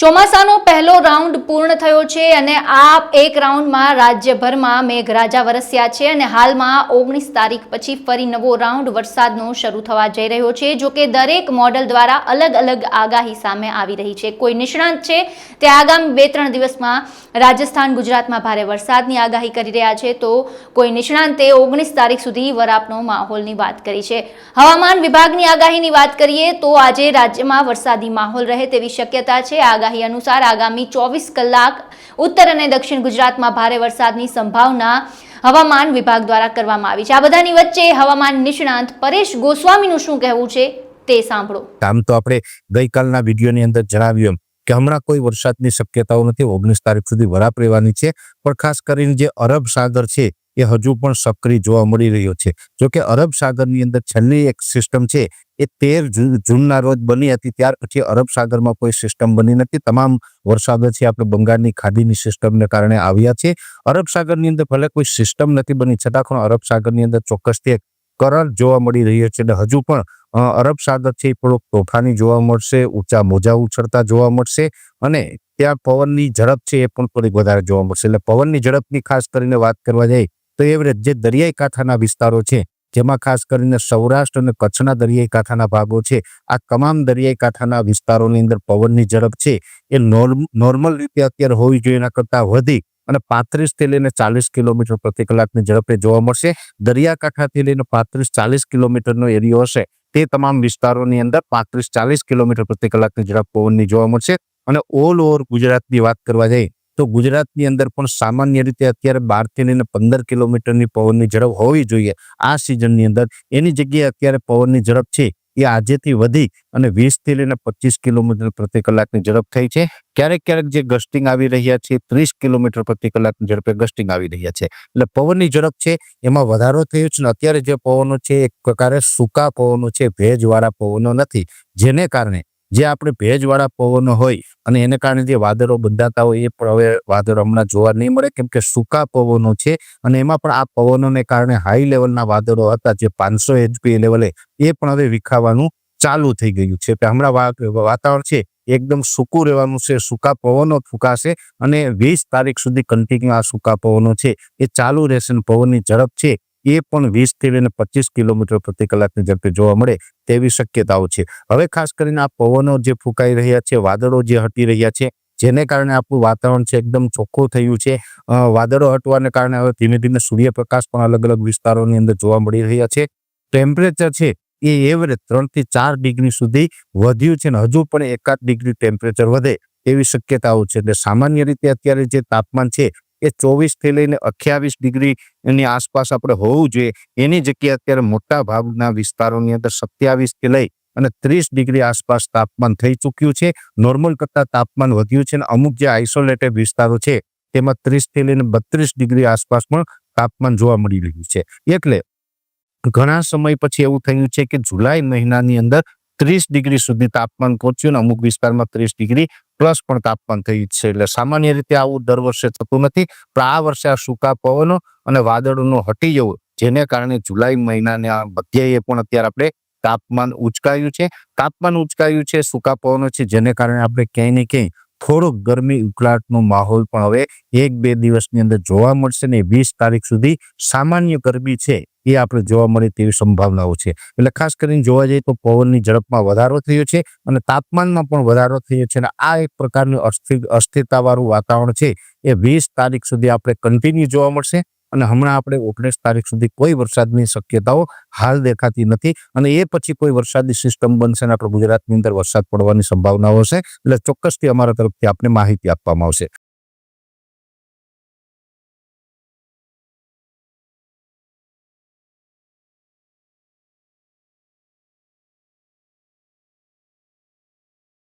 ચોમાસાનો પહેલો રાઉન્ડ પૂર્ણ થયો છે અને આ એક રાઉન્ડમાં રાજ્યભરમાં મેઘરાજા વરસ્યા છે અને હાલમાં ઓગણીસ તારીખ પછી ફરી નવો રાઉન્ડ વરસાદનો શરૂ થવા જઈ રહ્યો છે, જો કે દરેક મોડલ દ્વારા અલગ અલગ આગાહી સામે આવી રહી છે. કોઈ નિષ્ણાંત છે તે આગામી બે ત્રણ દિવસમાં રાજસ્થાન, ગુજરાતમાં ભારે વરસાદની આગાહી કરી રહ્યા છે, તો કોઈ નિષ્ણાંતે ઓગણીસ તારીખ સુધી વરાપનો માહોલની વાત કરી છે. હવામાન વિભાગની આગાહીની વાત કરીએ તો આજે રાજ્યમાં વરસાદી માહોલ રહે તેવી શક્યતા છે. આગાહી અનુસાર આગામી ચોવીસ કલાક ઉત્તર અને દક્ષિણ ગુજરાતમાં ભારે વરસાદની સંભાવના હવામાન વિભાગ દ્વારા કરવામાં આવી છે. આ બધાની વચ્ચે હવામાન નિષ્ણાંત પરેશ ગોસ્વામીનું શું કહેવું છે તે સાંભળો. આમ તો આપણે ગઈકાલના વિડીયોની અંદર જણાવ્યું એમ કે હમણાં કોઈ વરસાદની શક્યતાઓ નથી. ઓગણીસ તારીખ સુધી વરાપ રહેવાની છે. પણ ખાસ કરીને જે અરબ સાગર છે, એ હજુ પણ સક્રિય જોવા મળી રહ્યો છે. જોકે અરબ સાગરની અંદર છેલ્લી એક સિસ્ટમ છે એ તેર જૂન- જૂનના રોજ બની હતી. ત્યાર પછી અરબ સાગરમાં કોઈ સિસ્ટમ બની નથી. તમામ વરસાદ છે આપણે બંગાળની ખાડીની સિસ્ટમને કારણે આવ્યા છે. અરબ સાગરની અંદર ભલે કોઈ સિસ્ટમ નથી બની, છતાં પણ અરબ સાગરની અંદર ચોક્કસથી એક કરંટ જોવા મળી રહ્યો છે. અને હજુ પણ અરબ સાગર છે એ થોડોક તોફાની જોવા મળશે, ઊંચા મોજા ઉછળતા જોવા મળશે અને ત્યાં પવનની ઝડપ છે એ પણ થોડીક વધારે જોવા મળશે. એટલે પવનની ઝડપની ખાસ કરીને વાત કરવા જઈએ તો એવરેજ જે દરિયાઈ કાંઠાના વિસ્તારો છે જેમાં ખાસ કરીને સૌરાષ્ટ્ર અને કચ્છના દરિયાઈ કાંઠાના ભાગો છે. આ તમામ દરિયાઈ કાંઠાના વિસ્તારોની અંદર પવનની ઝડપ છે. એ નોર્મલ રીતે અત્યારે હોવી જોઈએ એના કરતાં વધી અને પાંત્રીસથી લઈને ચાલીસ કિલોમીટર પ્રતિ કલાકની ઝડપે જોવા મળશે. દરિયાકાંઠાથી લઈને પાંત્રીસ, ચાલીસ કિલોમીટરનો એરિયો હશે. તે તમામ વિસ્તારોની અંદર પાંત્રીસ, ચાલીસ કિલોમીટર પ્રતિ કલાકની ઝડપ પવનની જોવા મળશે. અને ઓલ ઓવર ગુજરાતની વાત કરવા જઈએ તો ગુજરાતની અંદર પણ સામાન્ય રીતે અત્યારે બારથી લઈને પંદર કિલોમીટરની પવનની ઝડપ હોવી જોઈએ. આ સિઝનની અંદર એની જગ્યાએ અત્યારે પવનની ઝડપ છે એ આજેથી વધી અને વીસથી લઈને પચીસ કિલોમીટર પ્રતિ કલાકની ઝડપ થઈ છે. ક્યારેક ક્યારેક જે ગસ્ટિંગ આવી રહ્યા છે, ત્રીસ કિલોમીટર પ્રતિ કલાકની ઝડપે ગસ્ટિંગ આવી રહ્યા છે. એટલે પવનની ઝડપ છે, એમાં વધારો થયો છે ને અત્યારે જે પવનો છે, એક પ્રકારે સૂકા પવનો છે, ભેજવાળા પવનો નથી. જેને કારણે જે આપણે ભેજવાળા પવનો હોય અને એને કારણે જે વાદળો બંધાતા હોય એ પણ હવે વાદળો હમણાં જોવા નહીં મળે, કેમ કે સૂકા પવનો છે અને એમાં પણ આ પવનોને કારણે હાઈ લેવલના વાદળો હતા જે પાંચસો એચપી લેવલે એ પણ હવે વિખાવાનું ચાલુ થઈ ગયું છે. કે હમણાં વાતાવરણ છે એકદમ સૂકું રહેવાનું છે, સૂકા પવનો ફૂંકાશે અને વીસ તારીખ સુધી કન્ટિન્યુ આ સૂકા પવનો છે. એ ચાલુ રહેશે પવનની ઝડપ છે એ પણ વીસથી લઈને પચીસ કિલોમીટર પ્રતિ કલાકની ઝડપે જોવા મળે તેવી શક્યતાઓ છે. હવે ખાસ કરીને આ પવનો જે ફૂંકાઈ રહ્યા છે, વાદળો જે હટી રહ્યા છે, જેને કારણે આપણું વાતાવરણ છે એકદમ ચોખ્ખું થયું છે. વાદળો હટવાને કારણે હવે ધીમે ધીમે સૂર્યપ્રકાશ પણ અલગ અલગ વિસ્તારોની અંદર જોવા મળી રહ્યા છે. ટેમ્પરેચર છે એ એવરેજ ત્રણથી ચાર ડિગ્રી સુધી વધ્યું છે ને હજુ પણ એકાદ ડિગ્રી ટેમ્પરેચર વધે એવી શક્યતાઓ છે. એટલે સામાન્ય રીતે અત્યારે જે તાપમાન છે એ ચોવીસથી લઈને અઠ્યાવીસ ડિગ્રી એની આસપાસ આપણે હોવું જોઈએ. એની જગ્યાએ અત્યારે મોટા ભાગના વિસ્તારોની અંદર સત્યાવીસથી લઈ અને ત્રીસ ડિગ્રી આસપાસ તાપમાન થઈ ચૂક્યું છે. નોર્મલ કરતાં તાપમાન વધ્યું છે અને અમુક જે આઇસોલેટેડ વિસ્તારો છે, તેમાં ત્રીસથી લઈને બત્રીસ ડિગ્રી આસપાસ પણ તાપમાન જોવા મળી રહ્યું છે. એટલે ઘણા સમય પછી એવું થયું છે કે જુલાઈ મહિનાની અંદર ત્રીસ ડિગ્રી સુધી તાપમાન પહોંચ્યું અને અમુક વિસ્તારમાં ત્રીસ ડિગ્રી પ્લસ પણ તાપમાન થયું છે. એટલે સામાન્ય રીતે આવું દર વર્ષે થતું નથી. પણ આ વર્ષે આ સૂકા પવનો અને વાદળોનો હટી જવું જેને કારણે જુલાઈ મહિનાના મધ્યએ પણ અત્યારે આપણે તાપમાન ઉચકાયું છે. તાપમાન ઉચકાયું છે, સૂકા પવનો છે, જેને કારણે આપણે ક્યાંય ને ક્યાંય થોડોક ગરમી ઉકળાટનો માહોલ પણ હવે એક બે દિવસની અંદર જોવા મળશે ને વીસ તારીખ સુધી સામાન્ય ગરમી છે એ આપણે જોવા મળે તેવી સંભાવનાઓ છે. એટલે ખાસ કરીને જોવા જઈએ તો પવનની ઝડપમાં વધારો થયો છે અને તાપમાનમાં પણ વધારો થયો છે અને આ એક પ્રકારનું અસ્થિર અસ્થિરતાવાળું વાતાવરણ છે એ વીસ તારીખ સુધી આપણે કન્ટિન્યુ જોવા મળશે. અને હમણાં આપણે ઓગણીસ તારીખ સુધી કોઈ વરસાદની શક્યતાઓ હાલ દેખાતી નથી અને એ પછી કોઈ વરસાદની સિસ્ટમ બનશે અને આપણે ગુજરાતની અંદર વરસાદ પડવાની સંભાવનાઓ હશે એટલે ચોક્કસથી અમારા તરફથી આપને માહિતી આપવામાં આવશે.